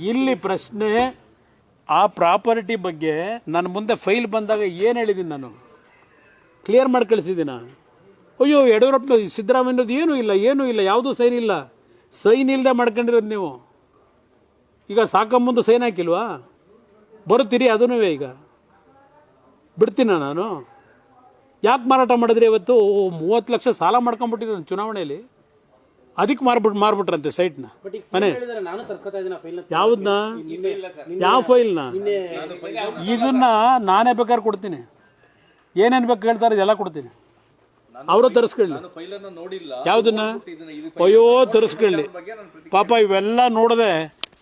ಇಲ್ಲಿ ಪ್ರಶ್ನೆ, ಆ ಪ್ರಾಪರ್ಟಿ ಬಗ್ಗೆ ನನ್ನ ಮುಂದೆ ಫೈಲ್ ಬಂದಾಗ ಏನು ಹೇಳಿದ್ದೀನಿ ನಾನು? ಕ್ಲಿಯರ್ ಮಾಡಿ ಕಳಿಸಿದ್ದೀನ? ಅಯ್ಯೋ, ಯಡಿಯೂರಪ್ಪ ಸಿದ್ದರಾಮಯ್ಯನದು ಏನೂ ಇಲ್ಲ ಏನೂ ಇಲ್ಲ, ಯಾವುದೂ ಸೈನ್ ಇಲ್ಲ. ಸೈನ್ ಇಲ್ಲದೆ ಮಾಡ್ಕೊಂಡಿರೋದು ನೀವು. ಈಗ ಸಾಕಂಬಂದು ಸೈನ್ ಹಾಕಿಲ್ವಾ? ಬರುತ್ತೀರಿ ಅದೂ ಈಗ. ಬಿಡ್ತೀನ ನಾನು? ಯಾಕೆ ಮಾರಾಟ ಮಾಡಿದ್ರಿ ಇವತ್ತು? ಮೂವತ್ತು ಲಕ್ಷ ಸಾಲ ಮಾಡ್ಕೊಂಬಿಟ್ಟಿದ್ದೆ ಚುನಾವಣೆಯಲ್ಲಿ. ಅದಕ್ಕೆ ಮಾರ್ಬಿಟ್ ಮಾರ್ಬಿಟ್ರಂತೆ ಸೈಟ್ನ ಮನೆ. ನಾನು ತರ್ಸ್ಕೊತಾ ಇದ್ದೀನಿ ಫೈಲ್ ಯಾವ್ದನ್ನ ಯಾವ ಫೈಲ್ನ ಇದನ್ನ ನಾನೇ ಬೇಕಾದ್ರೆ ಕೊಡ್ತೀನಿ. ಏನೇನು ಬೇಕು ಹೇಳ್ತಾರೆ ಇದೆಲ್ಲ ಕೊಡ್ತೀನಿ. ಅವರು ತರಿಸ್ಕೊಳ್ಳಿ. ಯಾವ್ದನ್ನ? ಅಯ್ಯೋ ತರಿಸ್ಕೊಳ್ಳಿ. ಪಾಪ ಇವೆಲ್ಲ ನೋಡದೆ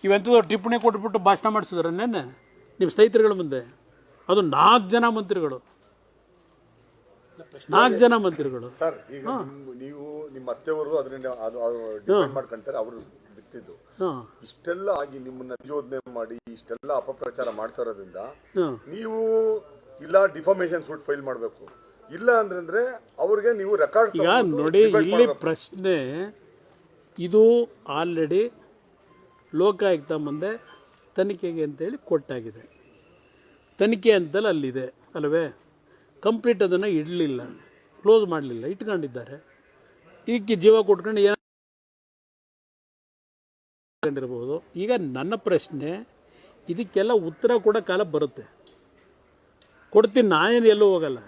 ಇವೆಂಥದ್ದು ಟಿಪ್ಪಣಿ ಕೊಟ್ಬಿಟ್ಟು ಭಾಷಣ ಮಾಡಿಸಿದ್ರೆ. ನೆನ್ನೆ. ನಿಮ್ಮ ಸ್ನೇಹಿತರುಗಳ ಮುಂದೆ. ಅದು ನಾಲ್ಕು ಜನ ಮಂತ್ರಿಗಳು. ನಾಲ್ಕು ಜನ ಮಂತ್ರಿಗಳು. ಸರ್ ಈಗ ನಿಮ್- ನೀವು ನಿಮ್ಮ ಅತ್ತೆಯವರು ಅದರಿಂದ ಅದು ಡಿಪೆಂಡ್ ಮಾಡ್ಕೊಂತಾರೆ ಅವರು ಬಿಟ್ಟಿದ್ದು ಹಾಂ. ಇಷ್ಟೆಲ್ಲ ಆಗಿ ನಿಮ್ಮನ್ನ ಯೋಜನೆ ಮಾಡಿ ಇಷ್ಟೆಲ್ಲ ಅಪಪ್ರಚಾರ ಮಾಡ್ತಾ ಇರೋದ್ರಿಂದ ಹಾಂ. ನೀವು ಇಲ್ಲ ಡಿಫಾಮೇಶನ್ ಸೂಟ್ ಫೈಲ್ ಮಾಡಬೇಕು. ಇಲ್ಲ ಅಂದ್ರೆ ಅವ್ರಿಗೆ ನೀವು ರೆಕಾರ್ಡ್ ಈಗ ನೋಡಿ ಇಲ್ಲಿ ಪ್ರಶ್ನೆ ಇದು ಆಲ್ರೆಡಿ ಲೋಕಾಯುಕ್ತ ಮುಂದೆ ತನಿಖೆಗೆ ಅಂತೇಳಿ ಕೊಟ್ಟಾಗಿದೆ ತನಿಖೆ ಅಂತಲ್ಲಿ ಅಲ್ಲಿದೆ ಅಲ್ವೇ? ಕಂಪ್ಲೀಟ್ ಅದನ್ನು ಇಡಲಿಲ್ಲ. ಕ್ಲೋಸ್ ಮಾಡಲಿಲ್ಲ. ಇಟ್ಕೊಂಡಿದ್ದಾರೆ. ಈಕೆ ಜೀವ ಕೊಟ್ಕೊಂಡು ಏನು ಇಟ್ಕೊಂಡಿರ್ಬೋದು ಈಗ ನನ್ನ ಪ್ರಶ್ನೆ, ಇದಕ್ಕೆಲ್ಲ ಉತ್ತರ ಕೂಡ ಕಾಲ ಬರುತ್ತೆ. ಕೊಡ್ತೀನಿ ನಾನೇನು ಎಲ್ಲೂ ಹೋಗಲ್ಲ.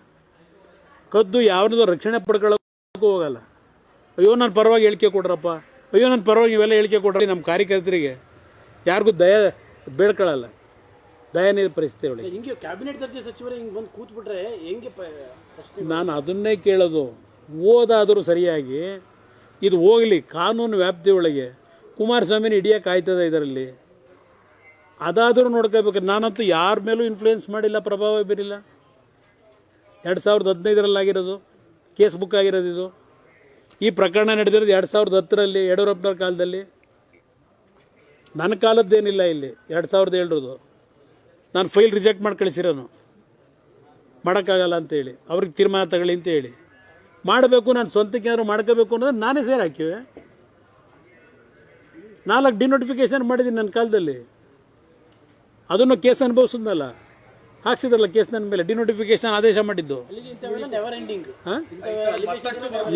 ಕದ್ದು ಯಾವನದು ರಕ್ಷಣೆ ಪಡ್ಕೊಳ್ಳೋಕ್ಕೂ ಹೋಗಲ್ಲ. ಅಯ್ಯೋ, ನಾನು ಪರವಾಗಿ ಹೇಳಿಕೆ ಕೊಡ್ರಪ್ಪ. ಅಯ್ಯೋ ನನ್ನ ಪರವಾಗಿ ಇವೆಲ್ಲ ಹೇಳಿಕೆ ಕೊಡ್ರಿ ನಮ್ಮ ಕಾರ್ಯಕರ್ತರಿಗೆ. ಯಾರಿಗೂ ದಯ ಬೇಡ್ಕೊಳ್ಳಲ್ಲ. ದಯನೀಯ ಪರಿಸ್ಥಿತಿ ಒಳಗೆ. ಹಿಂಗೆ ಕ್ಯಾಬಿನೆಟ್ ದರ್ಜೆ ಸಚಿವರು ಹಿಂಗೆ ಬಂದು ಕೂತ್ಬಿಟ್ರೆ ಹೆಂಗೆ ನಾನು ಅದನ್ನೇ ಕೇಳೋದು. ಓದಾದರೂ ಸರಿಯಾಗಿ ಇದು ಹೋಗಲಿ ಕಾನೂನು ವ್ಯಾಪ್ತಿ ಒಳಗೆ. ಕುಮಾರಸ್ವಾಮಿನ ಹಿಡಿಯೋಕೆ ಆಯ್ತದೆ ಇದರಲ್ಲಿ. ಅದಾದರೂ ನೋಡ್ಕೋಬೇಕು. ನಾನಂತೂ ಯಾರ ಮೇಲೂ ಇನ್ಫ್ಲೂಯೆನ್ಸ್ ಮಾಡಿಲ್ಲ ಪ್ರಭಾವ ಬೀರಿಲ್ಲ. ಎರಡು ಸಾವಿರದ ಹದಿನೈದರಲ್ಲಿ ಆಗಿರೋದು ಕೇಸ್ ಬುಕ್ ಆಗಿರೋದು ಇದು. ಈ ಪ್ರಕರಣ ನಡೆದಿರೋದು ಎರಡು ಸಾವಿರದ ಹತ್ತರಲ್ಲಿ ಯಡಿಯೂರಪ್ಪನವ್ರ ಕಾಲದಲ್ಲಿ. ನನ್ನ ಕಾಲದ್ದೇನಿಲ್ಲ ಇಲ್ಲಿ ಎರಡು ಸಾವಿರದ ಏಳರದು ನಾನು ಫೈಲ್ ರಿಜೆಕ್ಟ್ ಮಾಡಿ ಕಳಿಸಿರೋನು. ಮಾಡೋಕ್ಕಾಗಲ್ಲ ಅಂತೇಳಿ ಅವ್ರಿಗೆ ತೀರ್ಮಾನ ತಗೊಳ್ಳಿ ಅಂತ ಹೇಳಿ. ಮಾಡಬೇಕು, ನಾನು ಸ್ವಂತಕ್ಕೆ ಏನಾದ್ರು ಮಾಡ್ಕೋಬೇಕು ಅನ್ನೋದು ನಾನೇ ಸೇರಿ ಹಾಕಿವೆ. ನಾಲ್ಕು ಡಿನೋಟಿಫಿಕೇಷನ್ ಮಾಡಿದ್ದೀನಿ ನನ್ನ ಕಾಲದಲ್ಲಿ. ಅದನ್ನು ಕೇಸ್ ಅನುಭವಿಸಿದ್ನಲ್ಲ. ಹಾಕ್ಸಿದ್ರಲ್ಲ ಕೇಸ್ ನನ್ನ ಮೇಲೆ? ಡಿನೋಟಿಫಿಕೇಶನ್ ಆದೇಶ ಮಾಡಿದ್ದು.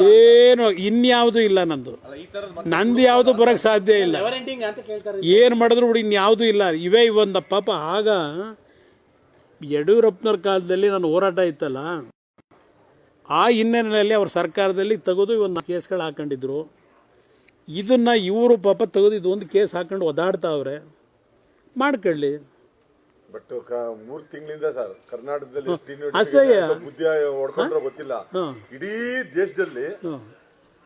ಏನು ಇನ್ಯಾವುದು ಇಲ್ಲ ನಂದು. ನಂದು ಯಾವುದು ಬರೋಕ್ಕೆ ಸಾಧ್ಯ ಇಲ್ಲ. ನೆವರ್ ಎಂಡಿಂಗ್ ಅಂತ ಕೇಳ್ತಾರೆ ಏನು ಮಾಡಿದ್ರು ಬಿಡಿ ಇನ್ಯಾವುದೂ ಇಲ್ಲ. ಇವೇ ಇವೊಂದು ಪಾಪ. ಆಗ ಯಡಿಯೂರಪ್ಪನವ್ರ ಕಾಲದಲ್ಲಿ ನಾನು ಹೋರಾಟ ಇತ್ತಲ್ಲ ಆ ಹಿನ್ನೆಲೆಯಲ್ಲಿ ಅವ್ರ ಸರ್ಕಾರದಲ್ಲಿ ತೆಗೆದು ಇವೊಂದು ಕೇಸ್ಗಳು ಹಾಕೊಂಡಿದ್ರು. ಇದನ್ನು ಇವರು ಪಾಪ ತೆಗೆದು ಇದೊಂದು ಒಂದು ಕೇಸ್ ಹಾಕೊಂಡು ಒದಾಡ್ತಾವ್ರೆ ಮಾಡ್ಕೊಳ್ಳಿ. ಬಟ್ ಮೂರ್ ತಿಂಗಳಿಂದ ಸರ್ ಕರ್ನಾಟಕದಲ್ಲಿ ಬುದ್ಧಿ ಹೊಡ್ಕೊಂಡ್ರೆ ಗೊತ್ತಿಲ್ಲ ಇಡೀ ದೇಶದಲ್ಲಿ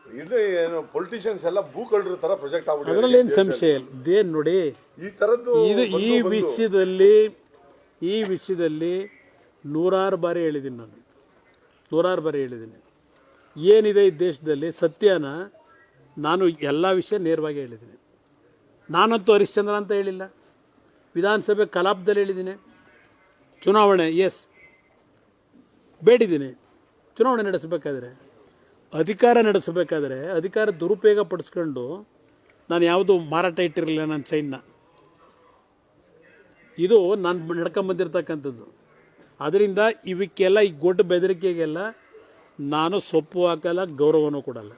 ಇದು ಏನು ಪೊಲಿಟಿಷಿಯನ್ಸ್ ಎಲ್ಲ ಭೂಕಳ್ರ ತರ ಪ್ರೊಜೆಕ್ಟ್ ಅದರಲ್ಲಿ ಏನು ಸಂಶಯ ಇದೇನು ನೋಡಿ ಈ ತರದ್ದು ಇದು ಈ ವಿಷಯದಲ್ಲಿ ಈ ವಿಷಯದಲ್ಲಿ ನೂರಾರು ಬಾರಿ ಹೇಳಿದ್ದೀನಿ ನಾನು. ನೂರಾರು ಬಾರಿ ಹೇಳಿದ್ದೀನಿ ಏನಿದೆ ಈ ದೇಶದಲ್ಲಿ? ಸತ್ಯನ ನಾನು ಎಲ್ಲ ವಿಷಯ ನೇರವಾಗಿ ಹೇಳಿದ್ದೀನಿ ನಾನಂತೂ ಹರಿಶ್ಚಂದ್ರ ಅಂತ ಹೇಳಿಲ್ಲ. ವಿಧಾನಸಭೆ ಕಲಾಪದಲ್ಲಿ ಹೇಳಿದ್ದೀನಿ. ಚುನಾವಣೆ ಎಸ್ ಬೇಡಿದ್ದೀನಿ. ಚುನಾವಣೆ ನಡೆಸಬೇಕಾದ್ರೆ, ಅಧಿಕಾರ ನಡೆಸಬೇಕಾದ್ರೆ, ಅಧಿಕಾರ ದುರುಪಯೋಗ ಪಡಿಸ್ಕೊಂಡು ನಾನು ಯಾವುದು ಮಾರಾಟ ಇಟ್ಟಿರಲಿಲ್ಲ ನನ್ನ ಸೈನ್ನ. ಇದು ನಾನು ನಡ್ಕೊಂಬಂದಿರ್ತಕ್ಕಂಥದ್ದು ಅದರಿಂದ ಇವಕ್ಕೆಲ್ಲ ಈ ಗೊಡ್ಡ ಬೆದರಿಕೆಗೆಲ್ಲ ನಾನು ಸೊಪ್ಪು ಹಾಕಲ್ಲ, ಗೌರವನೂ ಕೊಡಲ್ಲ.